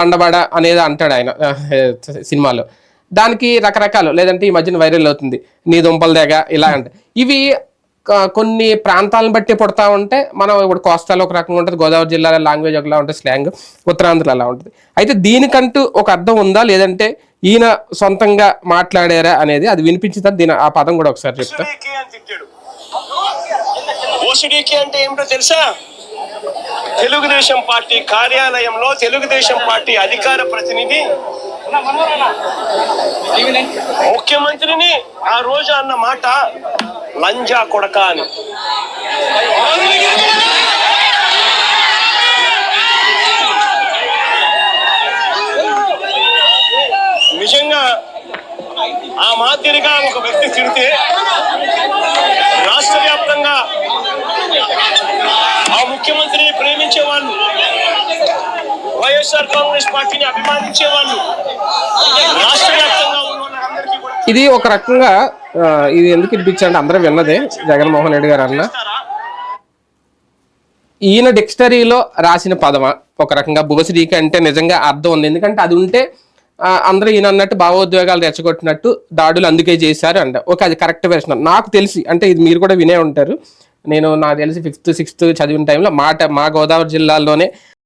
పండబడ అనేది అంటాడు ఆయన సినిమాలో. దానికి రకరకాలు లేదంటే ఈ మధ్యన వైరల్ అవుతుంది నీ దుంపల దేగ ఇలా అంటే. ఇవి కొన్ని ప్రాంతాలను బట్టి పుడతా ఉంటే మనం ఇప్పుడు కోస్తాలో ఒక రకంగా ఉంటుంది గోదావరి జిల్లాలో లాంగ్వేజ్ ఒకలా ఉంటుంది స్లాంగ్ ఉత్తరాంధ్రలో అలా ఉంటుంది. అయితే దీనికంటూ ఒక అర్థం ఉందా లేదంటే ఈయన సొంతంగా మాట్లాడారా అనేది అది వినిపించిన దీని ఆ పదం కూడా ఒకసారి చెప్తా. అంటే ఏమిటో తెలుసా? తెలుగుదేశం పార్టీ కార్యాలయంలో తెలుగుదేశం పార్టీ అధికార ప్రతినిధి ముఖ్యమంత్రిని ఆ రోజు అన్న మాట లంజా కొడక అని. నిజంగా ఆ మాదిరిగా ఒక వ్యక్తి తిడితే రాష్ట్ర వ్యాప్తంగా ఆ ముఖ్యమంత్రిని ప్రేమించే వాళ్ళు వైఎస్ఆర్ కాంగ్రెస్ పార్టీని అభిమానించే వాళ్ళు రాష్ట్ర వ్యాప్తంగా ఉన్న వాళ్ళందరికీ కూడా ఇది ఒక రకంగా ఇది ఎందుకు ఇప్పించండి అందరూ విన్నదే జగన్మోహన్ రెడ్డి గారు అన్న? ఈయన డిక్షనరీలో రాసిన పదమా ఒక రకంగా భువశ్రీకి అంటే నిజంగా అర్థం ఉంది. ఎందుకంటే అది ఉంటే అందరూ ఈయన అన్నట్టు భావోద్వేగాలు రెచ్చగొట్టినట్టు దాడులు అందుకే చేశారు అంట. ఓకే అది కరెక్ట్ వెర్షన్ నాకు తెలిసి అంటే ఇది మీరు కూడా వినే ఉంటారు. నేను నాకు తెలిసి ఫిఫ్త్ సిక్స్త్ చదివిన టైంలో మాట మా గోదావరి జిల్లాలోనే